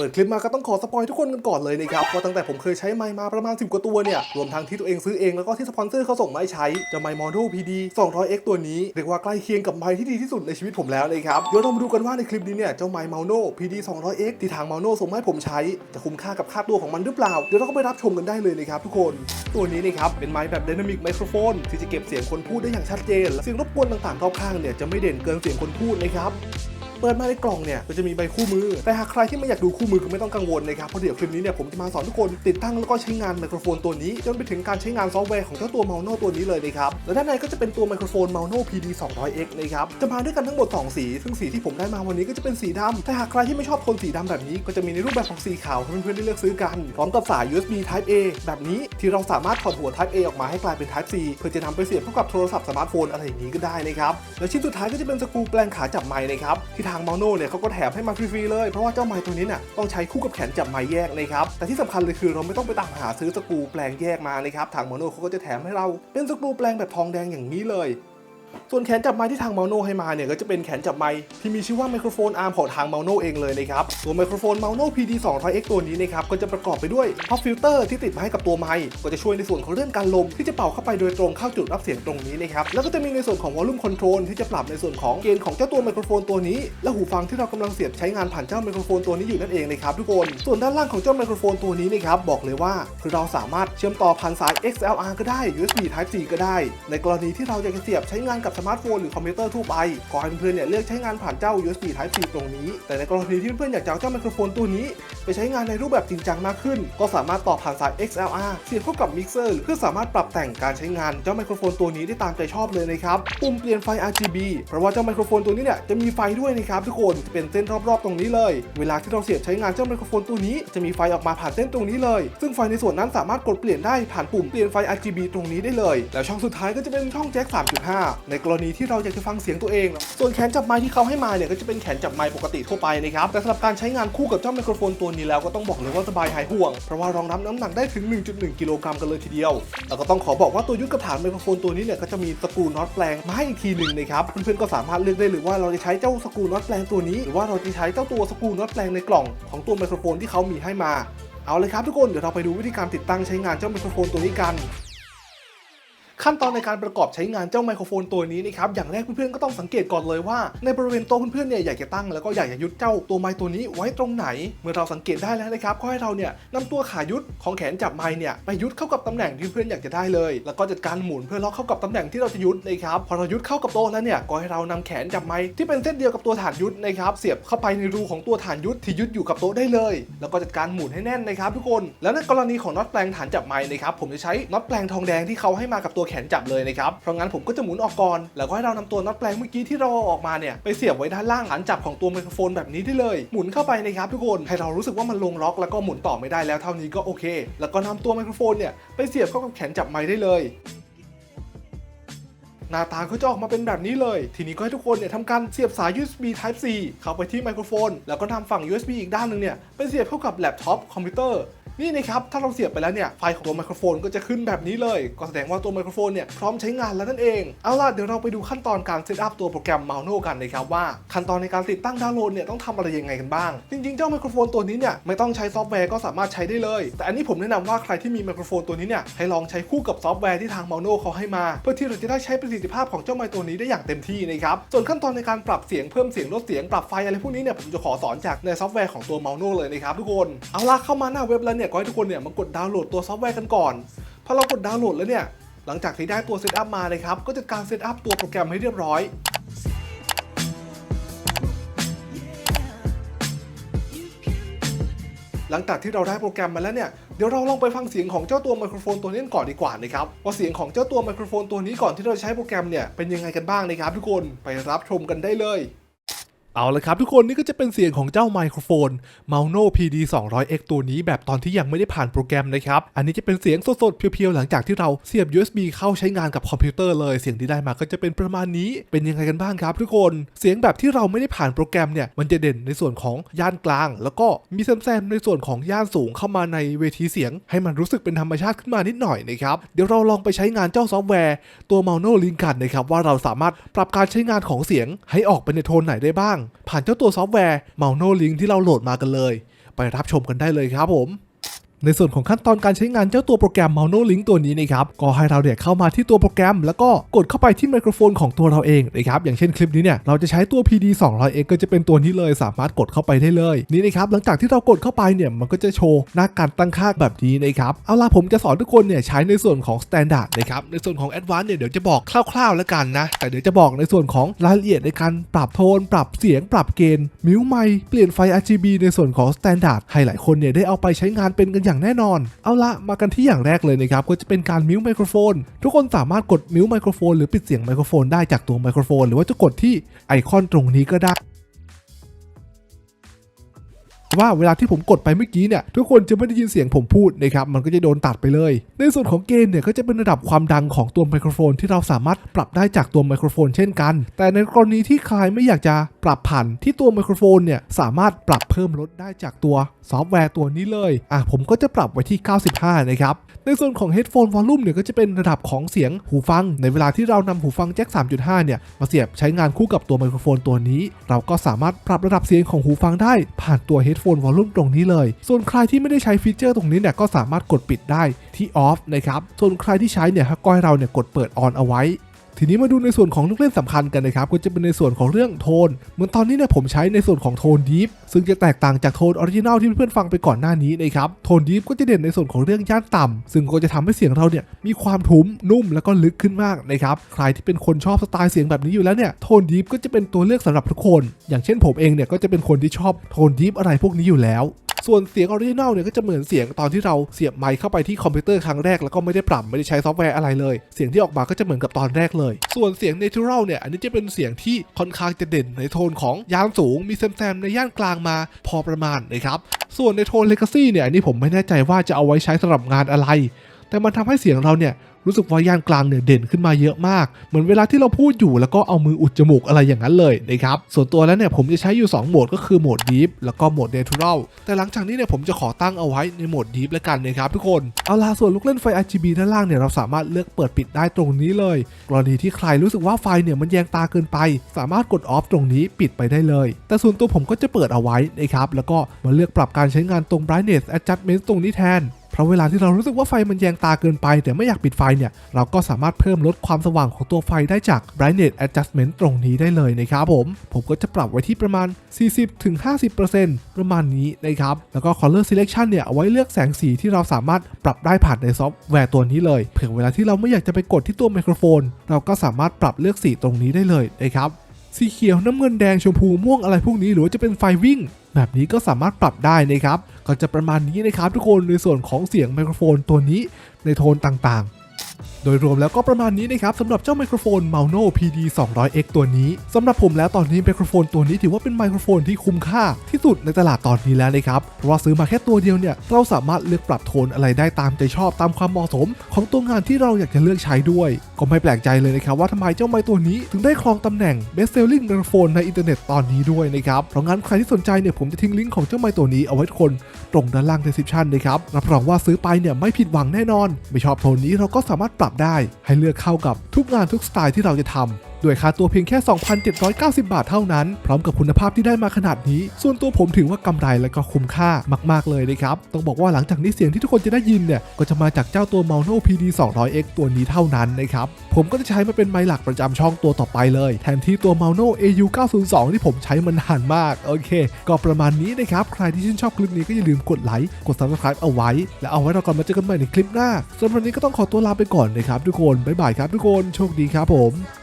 เปิดคลิปมาก็ต้องขอสปอยทุกคนกันก่อนเลยนะครับเพราะตั้งแต่ผมเคยใช้ไมค์มาประมาณ 10 กว่าตัวเนี่ย รวมทั้งที่ตัวเองซื้อเองแล้วก็ที่สปอนเซอร์เขาส่งมาให้ใช้จะไมค์มอ d พี PD 200X ตัวนี้ เรียกว่าใกล้เคียงกับไมค์ที่ดีที่สุดในชีวิตผมแล้วเลยครับเดี๋ยวเรามาดูกันว่าในคลิปนี้เนี่ยเจ้าไมค์ม o PD 200X ที่ทาง m โ o ส่งมาให้ผมใช้ จะคุ้มค่ากับค่าตัวของมันหรือเปล่าเดี๋ยวเราก็ไปรับชมกันได้เลยนะครับทุกคนตัวนี้นะครับเป็นไมค์แบบ Dynamic Microphone ที่จะเก็บเสียงคนพูดได้อย่างชัดเจนและเสียงรบกวนต่างๆรอบข้างเนี่ยจะไม่เด่นเกินเสียงคนพูดนะครับ เปิดมาในกล่องเนี่ยก็จะมีใบคู่มือ แต่หากใครที่ไม่อยากดูคู่มือก็ไม่ต้องกังวลนะครับเพราะเดี๋ยวคลิปนี้เนี่ยผมจะมาสอนทุกคนติดตั้งแล้วก็ใช้งานไมโครโฟนตัวนี้จนไปถึงการใช้งานซอฟต์แวร์ของเจ้าตัว m ม o ตัวนี้เลยนะครับและด้านในก็จะเป็นตัวไมโครโฟน m ม o PD 200X นะครับจะมาด้วยกันทั้งหมด 2 สี ซึ่งสีที่ผมได้มาวันนี้ก็จะเป็นสีดำแต่หากใครที่ไม่ชอบโทนสีดำแบบนี้ก็จะมีในรูปแบบของสีขาวให้เพื่อนๆได้เลือกซื้อกันพร้อมกับสาย USB Type A แบบนี้ที่เราสามารถถอดหัว Type A ออกมาให้กลายเป็น Type C เพื่อจะนำไปเสียบเข้ากับโทรศัพท์สมาร์ทโฟนอะไรอย่างนี้ก็ได้นะครับและชิ้นสุดท้ายก็จะเป็นสกรูแปลงขาจับไมค์นะครับที่ทางเม o เนี่ยเขาก็แถมให้มาฟรีๆเลย เพราะว่าเจ้าไม้ตัวนี้น่ะต้องใช้คู่กับแขนจับไม้แยกนะครับ แต่ที่สำคัญเลยคือเราไม่ต้องไปตามหาซื้อสกรูแปลงแยกมานะครับ ทาง m ม o เขาก็จะแถมให้เราเป็นสกรูแปลงแบบทองแดงอย่างนี้เลย ส่วนแขนจับไมค์ที่ทาง m ม o ให้มาเนี่ยก็จะเป็นแขนจับไมค์ที่มีชื่อว่าไมโครโฟนอาร์มของทาง m ม o เองเลยนะครับตัวไมโครโฟน m ม o PD 200X ตัวนี้นะครับก็จะประกอบไปด้วยพ็อปฟิลเตอร์ที่ติดมาให้กับตัวไมค์ก็จะช่วยในส่วนของเรื่องการลมที่จะเป่าเข้าไปโดยตรงเข้าจุดรับเสียงตรงนี้นะครับแล้วก็จะมีในส่วนของ volume control ที่จะปรับในส่วนของเกณฑ์ของเจ้าตัวไมโครโฟนตัวนี้ และหูฟังที่เรากำลังเสียบใช้งานผ่านเจ้าไมโครโฟนตัวนี้อยู่นั่นเองนะครับทุกคนส่วนด้านล่างของเจ้าไมโครโฟนตัวนี้นะครับบอกเลยว่าคือเราสามารถเชื่อมต่อผ่านสาย XLR ก็ได้ USB Type C ก็ได้ ในกรณีที่เราอยากจะเสียบใช้งานกับสมาร์ทโฟนหรือคอมพิวเตอร์ทั่วไปขอให้เพื่อนๆเนี่ยเลือกใช้งานผ่านเจ้า USB Type C ตรงนี้ แต่ในกรณีที่เพื่อนๆอยากจะเอาเจ้าไมโครโฟนตัวนี้ไปใช้งานในรูปแบบจริงจังมากขึ้น ก็สามารถต่อผ่านสาย XLR เสียบเข้ากับมิกเซอร์เพื่อสามารถปรับแต่งการใช้งานเจ้าไมโครโฟนตัวนี้ได้ตามใจชอบเลยนะครับ ปุ่มเปลี่ยนไฟ RGB เพราะว่าเจ้าไมโครโฟนตัวนี้เนี่ยจะมีไฟด้วยนะครับทุกคนจะเป็นเส้นรอบๆตรงนี้เลย เวลาที่เราเสียบใช้งานเจ้าไมโครโฟนตัวนี้จะมีไฟออกมาผ่านเส้นตรงนี้เลย ซึ่งไฟในส่วนนั้นสามารถกดเปลี่ยนได้ผ่านปุ่มเปลี่ยนไฟ RGB ตรงนี้ได้เลย แล้วช่องสุดท้ายก็จะเป็นช่องแจ็ค 3.5 ในกรณีที่เราอยากจะฟังเสียงตัวเอง ส่วนแขนจับไมค์ที่เขาให้มาเนี่ยก็จะเป็นแขนจับไมค์ปกติทั่วไปนะครับแต่สำหรับการใช้งานคู่กับเจ้าไมโครโฟนตัวนี้แล้วก็ต้องบอกเลยว่าสบายหายห่วง เพราะว่ารองรับน้ำหนักได้ถึง 1.1 กิโลกรัมกันเลยทีเดียว แล้วก็ต้องขอบอกว่าตัวยึดกับฐานไมโครโฟนตัวนี้เนี่ยก็จะมีสกูน็อตแปลงมาให้อีกทีหนึ่งนะครับ เพื่อนๆก็สามารถเลือกได้หรือว่าเราจะใช้เจ้าสกูน็อตแปลงตัวนี้ หรือว่าเราจะใช้เจ้าตัวสกูน็อตแปลงในกล่องของตัวไมโครโฟนที่เขามีให้มา เอาเลยครับทุกคน เดี๋ยวเราไปดูวิธีการติดตั้งใช้งานเจ้าไมโครโฟนตัวนี้กัน ขั้นตอนในการประกอบใช้งานเจ้าไมโครโฟนตัวนี้นะครับอย่างแรกเพื่อนๆก็ต้องสังเกตก่อนเลยว่าในบริเวณโต๊ะเพื่อนๆเนี่ยอยากจะตั้งแล้วก็อยากจะยุดเจ้าตัวไม้ตัวนี้ไว้ตรงไหน เมื่อเราสังเกตได้แล้วนะครับก็ให้เราเนี่ยนำตัวขายุดของแขนจับไม้เนี่ยไปยุดเข้ากับตำแหน่งที่เพื่อนอยากจะได้เลย แล้วก็จัดการหมุนเพื่อล็อกเข้ากับตำแหน่งที่เราจะยุดนะครับพอเรายุดเข้ากับโต๊ะแล้วเนี่ยก็ให้เรานำแขนจับไม้ที่เป็นเส้นเดียวกับตัวฐานยุดนะครับเสียบเข้าไปในรูของตัวฐานยุดที่ยุดอยู่กับโต๊ะได้เลย แล้วก็จัดการหมุนให้แน่นนะครับทุกคน แล้วในกรณีของน็อตแปลงฐานจับไม้นะครับผมจะใช้น็อตแปลงทองแดงที่เขาให้มากับตัวแขนจับเลยนะครับ เพราะงั้นผมก็จะหมุนออกก่อน แล้วก็ให้เรานำตัวน็อตแปลงเมื่อกี้ที่เราเอาออกมาเนี่ยไปเสียบไว้ด้านล่างฐานจับของตัวไมโครโฟนแบบนี้ได้เลย หมุนเข้าไปนะครับทุกคนให้เรารู้สึกว่ามันลงล็อกแล้วก็หมุนต่อไม่ได้แล้วเท่านี้ก็โอเค แล้วก็นำตัวไมโครโฟนเนี่ยไปเสียบเข้ากับแขนจับไม้ได้เลยหน้าตาก็จะออกมาเป็นแบบนี้เลย ทีนี้ก็ให้ทุกคนเนี่ยทำการเสียบสาย USB Type C เข้าไปที่ไมโครโฟน แล้วก็นำฝั่ง USB อีกด้านหนึ่งเนี่ยไปเสียบเข้ากับแล็ปท็อปคอมพิวเตอร์ นี่นะครับถ้าเราเสียบไปแล้วเนี่ยไฟของตัวไมโครโฟนก็จะขึ้นแบบนี้เลย ก็แสดงว่าตัวไมโครโฟนเนี่ยพร้อมใช้งานแล้วนั่นเองเอาล่ะเดี๋ยวเราไปดูขั้นตอนการเซตอัพตัวโปรแกรม m a u n o กันนะครับว่าขั้นตอนในการติดตั้งดาวน์โหลดเนี่ยต้องทำอะไรยังไงกันบ้าง จริงๆ เจ้าไมโครโฟนตัวนี้เนี่ยไม่ต้องใช้ซอฟต์แวร์ก็สามารถใช้ได้เลย แต่อันนี้ผมแนะนำว่าใครที่มีไมโครโฟนตัวนี้เนี่ยให้ลองใช้คู่กับซอฟต์แวร์ที่ทาง m a u n o เขาให้มา เพื่อที่เราจะได้ใช้ประสิทธิภาพของเจ้าไมค์ตัวนี้ได้อย่างเต็มที่นะครับส่วนขั้นตอนในการปรับเสียงเพิ่มเสียงลดเสียงปรับไฟอะไรพวกนี้เนี่ยผมจะขอสอนจากในซอฟต์แวร์ของตัว m a u n o เลยนะครับทุกคนเอาล่ะเข้ามาหน้าเว็บแล้วเนี่ยก็ให้ทุกคนเนี่ยมากดดาวน์โหลดตัวซอฟต์แวร์กันก่อนพอเรากดดาวน์โหลดแล้วเนี่ยหลังจากที่ได้ตัวเซตอัพมาเลยครับก็จัดการเซตอัพตัวโปรแกรมให้เรียบร้อยหลังจากที่เราได้โปรแกรมมาแล้วเนี่ย เดี๋ยวเราลองไปฟังเสียงของเจ้าตัวไมโครโฟนตัวนี้ก่อนดีกว่านะครับ ว่าเสียงของเจ้าตัวไมโครโฟนตัวนี้ก่อนที่เราจะใช้โปรแกรมเนี่ยเป็นยังไงกันบ้างนะครับทุกคน ไปรับชมกันได้เลย เอาละครับทุกคนนี่ก็จะเป็นเสียงของเจ้าไมโครโฟน m a u n o PD 200X ตัวนี้แบบตอนที่ยังไม่ได้ผ่านโปรแกรมนะครับ อันนี้จะเป็นเสียงสดๆ เพียวๆ หลังจากที่เราเสียบ USB เข้าใช้งานกับคอมพิวเตอร์เลยเสียงที่ได้มาก็จะเป็นประมาณนี้เป็นยังไงกันบ้างครับ ทุกคนเสียงแบบที่เราไม่ได้ผ่านโปรแกรมเนี่ยมันจะเด่นในส่วนของย่านกลาง แล้วก็มีแซมๆในส่วนของย่านสูงเข้ามาในเวทีเสียง ให้มันรู้สึกเป็นธรรมชาติขึ้นมานิดหน่อยนะครับเดี๋ยวเราลองไปใช้งานเจ้าซอฟต์แวร์ตัว m a u n o Link กันนะครับว่าเราสามารถปรับการใช้งานของเสียงให้ออกไปในโทนไหนได้บ้างผ่านเจ้าตัวซอฟต์แวร์ m a u n o Link ที่เราโหลดมากันเลย ไปไปรับชมกันได้เลยครับผม ในส่วนของขั้นตอนการใช้งานเจ้าตัวโปรแกรม m o n o Link ตัวนี้นะครับก็ให้เราเนี่ยเข้ามาที่ตัวโปรแกรม แล้วก็กดเข้าไปที่ไมโครโฟนของตัวเราเองนะครับอย่างเช่นคลิปนี้เนี่ยเราจะใช้ตัว PD 200X ก็จะเป็นตัวนี้เลยสามารถกดเข้าไปได้เลยนี่นะครับหลังจากที่เรากดเข้าไปเนี่ยมันก็จะโชว์หน้าการตั้งค่าแบบนี้นะครับเอาล่ะผมจะสอนทุกคนเนี่ยใช้ในส่วนของ Standard นะครับในส่วนของ Advanced เนี่ยเดี๋ยวจะบอกคร่าวๆแล้วกันนะแต่เดี๋ยวจะบอกในส่วนของรายละเอียดในการปรับโทน ปรับเสียง ปรับเกณฑ์มิวไมเปลี่ยนไฟ RGB ในส่วนของ Standard ให้หลายคนเนี่ยได้เอาไปใช้งานเป็นกันอย่างแน่นอน เอาละมากันที่อย่างแรกเลยนะครับก็จะเป็นการมิวไมโครโฟน ทุกคนสามารถกดมิวไมโครโฟนหรือปิดเสียงไมโครโฟนได้จากตัวไมโครโฟน หรือว่าจะกดที่ไอคอนตรงนี้ก็ได้ ว่าเวลาที่ผมกดไปเมื่อกี้เนี่ยทุกคนจะไม่ได้ยินเสียงผมพูดนะครับมันก็จะโดนตัดไปเลย ในส่วนของเกณฑ์เนี่ยก็จะเป็นระดับความดังของตัวไมโครโฟนที่เราสามารถปรับได้จากตัวไมโครโฟนเช่นกัน แต่ในกรณีที่ใครไม่อยากจะปรับผ่านที่ตัวไมโครโฟนเนี่ยสามารถปรับเพิ่มลดได้จากตัวซอฟต์แวร์ตัวนี้เลยอะผมก็จะปรับไว้ที่ 95 นะครับ ในส่วนของ Headphone Volume เนี่ยก็จะเป็นระดับของเสียงหูฟัง ในเวลาที่เรานำหูฟังแจ็ค 3.5 เนี่ยมาเสียบใช้งานคู่กับตัวไมโครโฟนตัวนี้ เราก็สามารถปรับระดับเสียงของหูฟังได้ผ่านตัว Headphone นวอลลุ่มตรงนี้เลย ส่วนใครที่ไม่ได้ใช้ฟีเจอร์ตรงนี้เนี่ยก็สามารถกดปิดได้ที่ออฟนะครับ ส่วนใครที่ใช้เนี่ยก็ให้เราเนี่ยกดเปิดออนเอาไว้ ทีนี้มาดูในส่วนของลูกเล่นสำคัญกันนะครับก็จะเป็นในส่วนของเรื่องโทน เหมือนตอนนี้เนี่ยผมใช้ในส่วนของโทนดีฟซึ่งจะแตกต่างจากโทนออริจินัลที่เพื่อนๆฟังไปก่อนหน้านี้นะครับโทนดีฟก็จะเด่นในส่วนของเรื่องย่านต่ำซึ่งก็จะทำให้เสียงเราเนี่ยมีความทุ้มนุ่มแล้วก็ลึกขึ้นมากนะครับใครที่เป็นคนชอบสไตล์เสียงแบบนี้อยู่แล้วเนี่ยโทนดีฟก็จะเป็นตัวเลือกสำหรับทุกคน อย่างเช่นผมเองเนี่ยก็จะเป็นคนที่ชอบโทนดีฟอะไรพวกนี้อยู่แล้ว ส่วนเสียงออริจินอลเนี่ยก็จะเหมือนเสียงตอนที่เราเสียบไมค์เข้าไปที่คอมพิวเตอร์ครั้งแรกแล้วก็ไม่ได้ปรับไม่ได้ใช้ซอฟต์แวร์อะไรเลย เสียงที่ออกมาก็จะเหมือนกับตอนแรกเลย ส่วนเสียงเนเ t อรัลเนี่ยอันนี้จะเป็นเสียงที่ค่อนข้างจะเด่นในโทนของยานสูง มีแซมๆในย่านกลางมาพอประมาณนะครับส่วนในโทนเลกาซี่เนี่ยอันนี้ผมไม่แน่ใจว่าจะเอาไว้ใช้สำหรับงานอะไร แต่มันทำให้เสียงเราเนี่ยรู้สึกว่าย่านกลางเนี่ยเด่นขึ้นมาเยอะมาก เหมือนเวลาที่เราพูดอยู่แล้วก็เอามืออุดจมูกอะไรอย่างนั้นเลยนะครับ ส่วนตัวแล้วเนี่ยผมจะใช้อยู่ 2 โหมดก็คือโหมด Deep แล้วก็โหมด Natural แต่หลังจากนี้เนี่ยผมจะขอตั้งเอาไว้ในโหมด Deep แล้วกันนะครับทุกคน เอาล่ะส่วนลูกเล่นไฟ RGB ด้านล่างเนี่ยเราสามารถเลือกเปิดปิดได้ตรงนี้เลย กรณีที่ใครรู้สึกว่าไฟเนี่ยมันแยงตาเกินไป สามารถกด off ตรงนี้ปิดไปได้เลย แต่ส่วนตัวผมก็จะเปิดเอาไว้นะครับแล้วก็มาเลือกปรับการใช้งานตรง brightness adjustment ตรงนี้แทน เพราะเวลาที่เรารู้สึกว่าไฟมันแยงตาเกินไป แต่ไม่อยากปิดไฟเนี่ย เราก็สามารถเพิ่มลดความสว่างของตัวไฟได้จาก brightness adjustment ตรงนี้ได้เลยนะครับผม ผมก็จะปรับไว้ที่ประมาณ 40-50%ประมาณนี้นะครับ แล้วก็ color selection เนี่ยเอาไว้เลือกแสงสีที่เราสามารถปรับได้ผ่านในซอฟต์แวร์ตัวนี้เลย เผื่อเวลาที่เราไม่อยากจะไปกดที่ตัวไมโครโฟน เราก็สามารถปรับเลือกสีตรงนี้ได้เลยนะครับสีเขียวน้ำเงินแดงชมพูม่วงอะไรพวกนี้หรือว่าจะเป็นไฟวิ่ง แบบนี้ก็สามารถปรับได้นะครับ ก็จะประมาณนี้นะครับทุกคนในส่วนของเสียงไมโครโฟนตัวนี้ในโทนต่างๆ โดยรวมแล้วก็ประมาณนี้นะครับสำหรับเจ้าไมโครโฟน Mauno PD 200X ตัวนี้สำหรับผมแล้วตอนนี้ไมโครโฟนตัวนี้ถือว่าเป็นไมโครโฟนที่คุ้มค่าที่สุดในตลาดตอนนี้แล้วนะครับเพราะว่าซื้อมาแค่ตัวเดียวเนี่ยเราสามารถเลือกปรับโทนอะไรได้ตามใจชอบตามความเหมาะสม ของตัวงานที่เราอยากจะเลือกใช้ด้วย ก็ไม่แปลกใจเลยนะครับว่าทำไมเจ้าไมตัวนี้ถึงได้ครองตำแหน่ง Best Selling Microphone ในอินเทอร์เน็ตตอนนี้ด้วยนะครับเพราะงั้นใครที่สนใจเนี่ยผมจะทิ้งลิงก์ของเจ้าไมตัวนี้เอาไว้ทุกคนตรงด้านล่าง description นะครับรับรองว่าซื้อไปเนี่ยไม่ผิดหวังแน่นอน ไม่ชอบโทนนี้เราก็สามารถปรับได้ ให้เลือกเข้ากับทุกงานทุกสไตล์ที่เราจะทำ ด้วยค่าตัวเพียงแค่ 2,790 บาทเท่านั้น พร้อมกับคุณภาพที่ได้มาขนาดนี้ ส่วนตัวผมถือว่ากำไรและก็คุ้มค่ามาก ๆ เลยนะครับ ต้องบอกว่าหลังจากนี้เสียงที่ทุกคนจะได้ยินเนี่ย ก็จะมาจากเจ้าตัว Mauno PD 200X ตัวนี้เท่านั้นนะครับ ผมก็จะใช้มาเป็นไมค์หลักประจำช่องตัวต่อไปเลย แทนที่ตัว Mauno AU 902ที่ผมใช้มานหานมาก โอเค ก็ประมาณนี้นะครับ ใครที่ชื่นชอบคลิปนี้ก็อย่าลืมกดไลค์ กด subscribe เอาไว้ และเอาไว้เราก่อนมาเจอกันใหม่ในคลิปหน้าสำหรับวันนี้ก็ต้องขอตัวลาไปก่อนนะครับทุกคนบ๊ายบายครับทุกคนโชคดีครับผม